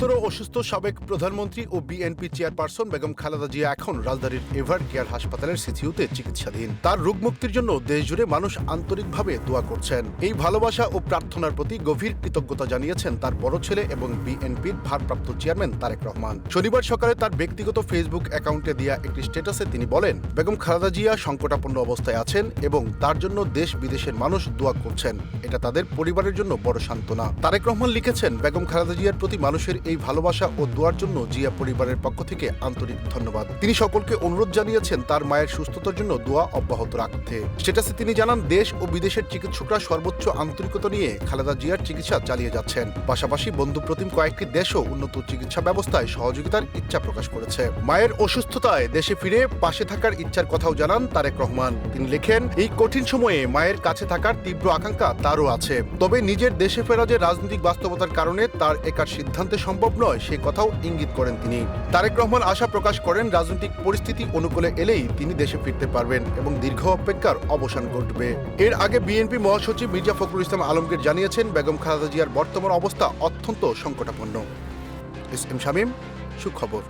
অসুস্থ সাবেক প্রধানমন্ত্রী ও বিএনপি চেয়ারপারসন বেগম খালেদা জিয়া এখন রাজধানীর এভার কেয়ার হাসপাতালের সিসিউতে চিকিৎসাধীন। তার রোগ মুক্তির জন্য দেশজুড়ে মানুষ আন্তরিকভাবে দোয়া করছেন। এই ভালোবাসা ও প্রার্থনার প্রতি গভীর কৃতজ্ঞতা জানিয়েছেন তার বড় ছেলে এবং বিএনপির ভারপ্রাপ্ত চেয়ারম্যান তারেক রহমান। শনিবার সকালে তার ব্যক্তিগত ফেসবুক অ্যাকাউন্টে দেওয়া একটি স্ট্যাটাসে তিনি বলেন, বেগম খালেদা জিয়া সংকটাপন্ন অবস্থায় আছেন এবং তার জন্য দেশ বিদেশের মানুষ দোয়া করছেন। এটা তাদের পরিবারের জন্য বড় সান্ত্বনা। তারেক রহমান লিখেছেন, বেগম খালেদা জিয়ার প্রতি মানুষের এই ভালোবাসা ও দোয়ার জন্য জিয়া পরিবারের পক্ষ থেকে আন্তরিক ধন্যবাদ। তিনি সকলকে অনুরোধ জানিয়েছেন তার মায়ের সুস্থতার জন্য দোয়া অব্যাহত রাখতে। স্ট্যাটাসে তিনি জানান, দেশ ও বিদেশের চিকিৎসকরা সর্বোচ্চ আন্তরিকতা নিয়ে খালেদা জিয়ার চিকিৎসা চালিয়ে যাচ্ছেন। পাশাপাশি বন্ধুপ্রতিম কয়েকটি দেশও উন্নত চিকিৎসা ব্যবস্থায় সহযোগিতার ইচ্ছা প্রকাশ করেছে। মায়ের অসুস্থতায় দেশে ফিরে পাশে থাকার ইচ্ছার কথাও জানান তারেক রহমান। তিনি লেখেন, এই কঠিন সময়ে মায়ের কাছে থাকার তীব্র আকাঙ্ক্ষা তারও আছে। তবে নিজের দেশে ফেরা যে রাজনৈতিক বাস্তবতার কারণে তার একার সিদ্ধান্তে সম্ভব নয়, সে কথাও ইঙ্গিত করেন তিনি। তারেক রহমান আশা প্রকাশ করেন, রাজনৈতিক পরিস্থিতি অনুকূলে এলেই তিনি দেশে ফিরতে পারবেন এবং দীর্ঘ অপেক্ষার অবসান ঘটবে। এর আগে বিএনপি মহাসচিব মির্জা ফখরুল ইসলাম আলমগীর জানিয়েছেন, বেগম খালেদা জিয়ার বর্তমান অবস্থা অত্যন্ত সংকটাপন্ন। এস এম শামীম, সুখবর।